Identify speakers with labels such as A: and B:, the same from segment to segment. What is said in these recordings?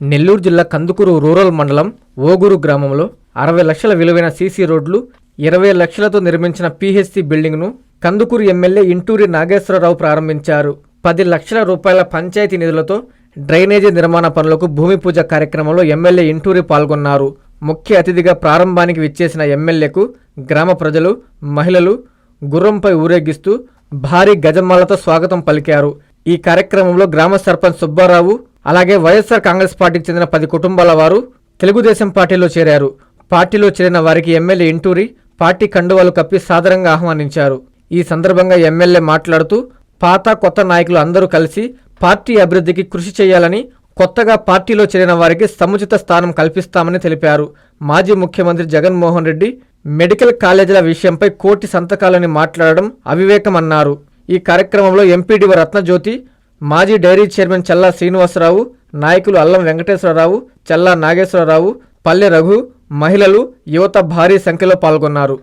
A: నెల్లూరు జిల్లా కందుకూరు రూరల్ మండలం ఓగూరు గ్రామంలో అరవై లక్షల విలువైన సీసీ రోడ్లు ఇరవై లక్షలతో నిర్మించిన పీహెచ్సీ బిల్డింగ్ను కందుకూరు ఎమ్మెల్యే ఇంటూరి నాగేశ్వరరావు ప్రారంభించారు. పది లక్షల రూపాయల పంచాయతీ నిధులతో డ్రైనేజీ నిర్మాణ పనులకు భూమి పూజ కార్యక్రమంలో ఎమ్మెల్యే ఇంటూరి పాల్గొన్నారు. ముఖ్య అతిథిగా ప్రారంభానికి విచ్చేసిన ఎమ్మెల్యేకు గ్రామ ప్రజలు మహిళలు గుర్రంపై ఊరేగిస్తూ భారీ గజమాలతో స్వాగతం పలికారు. ఈ కార్యక్రమంలో గ్రామ సర్పంచ్ సుబ్బారావు అలాగే వైఎస్ఆర్ కాంగ్రెస్ పార్టీకి చెందిన పది కుటుంబాల వారు తెలుగుదేశం పార్టీలో చేరారు. పార్టీలో చేరిన వారికి ఎమ్మెల్యే ఇంటూరి పార్టీ కండువాలు కప్పి సాదరంగా ఆహ్వానించారు. ఈ సందర్భంగా ఎమ్మెల్యే మాట్లాడుతూ పాత కొత్త నాయకులు అందరూ కలిసి పార్టీ అభివృద్ధికి కృషి చేయాలని కొత్తగా పార్టీలో చేరిన వారికి సముచిత స్థానం కల్పిస్తామని తెలిపారు. మాజీ ముఖ్యమంత్రి జగన్మోహన్ రెడ్డి మెడికల్ కాలేజీల విషయంపై కోటి సంతకాలని మాట్లాడడం అవివేకమన్నారు. ఈ కార్యక్రమంలో ఎంపీడీఓ రత్నజ్యోతి మాజీ డైరీ చైర్మన్ చల్లా శ్రీనివాసరావు నాయకులు అల్లం వెంకటేశ్వరరావు చల్లా నాగేశ్వరరావు పల్లె రఘు మహిళలు యువత భారీ సంఖ్యలో పాల్గొన్నారు.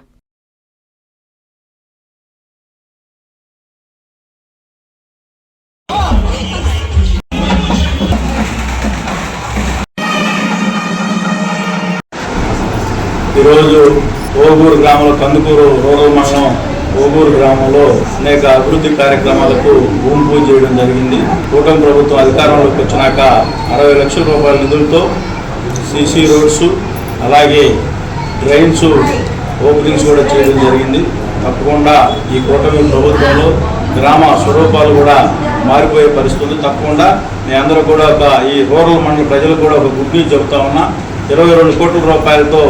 B: ఈరోజు ఓగూరు గ్రామంలో కందుకూరు రూరల్ మండలం ఓగూరు గ్రామంలో అనేక అభివృద్ధి కార్యక్రమాలకు భూమి పూజ చేయడం జరిగింది. కూటమి ప్రభుత్వం అధికారంలోకి వచ్చినాక అరవై లక్షల రూపాయల నిధులతో సీసీ రోడ్స్ అలాగే డ్రైన్స్ ఓపెనింగ్స్ కూడా చేయడం జరిగింది. తప్పకుండా ఈ కూటమి ప్రభుత్వంలో గ్రామ స్వరూపాలు కూడా మారిపోయే పరిస్థితులు తప్పకుండా మీ అందరూ కూడా ఒక ఈ రూరల్ మండల ప్రజలు కూడా ఒక గుడ్ న్యూస్ చెప్తా ఉన్నా. ఇరవై రెండు కోట్ల రూపాయలతో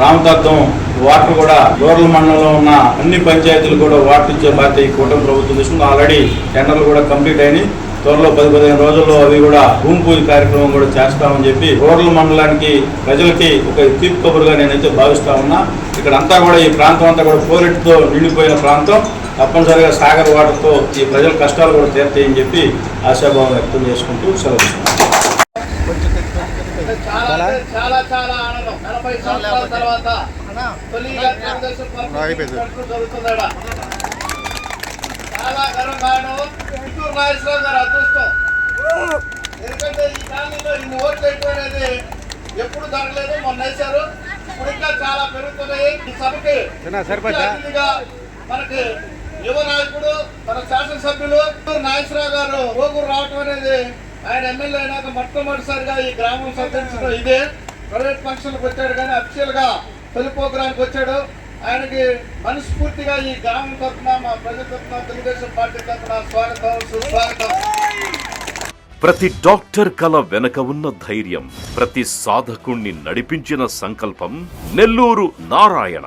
B: రామతత్వం వాటర్ కూడా రూరల్ మండలంలో ఉన్న అన్ని పంచాయతీలు కూడా వాటర్ ఇచ్చే బాధ్యత ఈ కూటమి ప్రభుత్వం తీసుకుంది. ఆల్రెడీ టెండర్లు కూడా కంప్లీట్ అయినాయి. త్వరలో పది పదిహేను రోజుల్లో అవి కూడా భూమి పూజ కార్యక్రమం కూడా చేస్తామని చెప్పి రూరల్ మండలానికి ప్రజలకి ఒక తీర్పు కబురుగా నేనైతే భావిస్తా ఉన్నా. ఇక్కడ అంతా కూడా ఈ ప్రాంతం అంతా కూడా పోరెట్టుతో నిండిపోయిన ప్రాంతం. తప్పనిసరిగా సాగర్ వాటర్తో ఈ ప్రజల కష్టాలు కూడా తీర్తాయని చెప్పి ఆశాభావం వ్యక్తం చేసుకుంటూ సెలవు
C: చాలా చాలా చాలా ఆనందం నలభై సంవత్సరాల తర్వాత తొలిగా తెలుగుదేశం పార్టీ పెట్టడం జరుగుతుందట. చాలా గర్వకారణం చిత్తూరు నాగేశ్వరరావు గారు అదృష్టం. ఎందుకంటే ఈ కాలనీలో ఇన్ని ఓట్లు ఎక్కువ అనేది ఎప్పుడు జరగలేదు మొన్న వేశారు. ఇప్పుడు ఇంకా చాలా పెరుగుతున్నాయి. ఈ సభకి మనకి యువ నాయకుడు మన శాసనసభ్యులు నాగేశ్వరరావు గారు రోగురు రావటం అనేది ఆయన ఎమ్మెల్యే అయినాక మొట్టమొదటిసారిగా ఈ గ్రామం సందర్శించడం ఇదే. ప్రైవేట్ ఫంక్షన్లకు వచ్చాడు కానీ అఫీషియల్గా తొలి ప్రోగ్రాంకి వచ్చాడు. ఆయనకి మనస్ఫూర్తిగా ఈ గ్రామం తరఫున మా ప్రజల తరఫున తెలుగుదేశం పార్టీ తరఫున స్వాగతం సుస్వాగతం.
D: ప్రతి డాక్టర్ కల వెనక ఉన్న ధైర్యం ప్రతి సాధకుణ్ణి నడిపించిన సంకల్పం నెల్లూరు నారాయణ.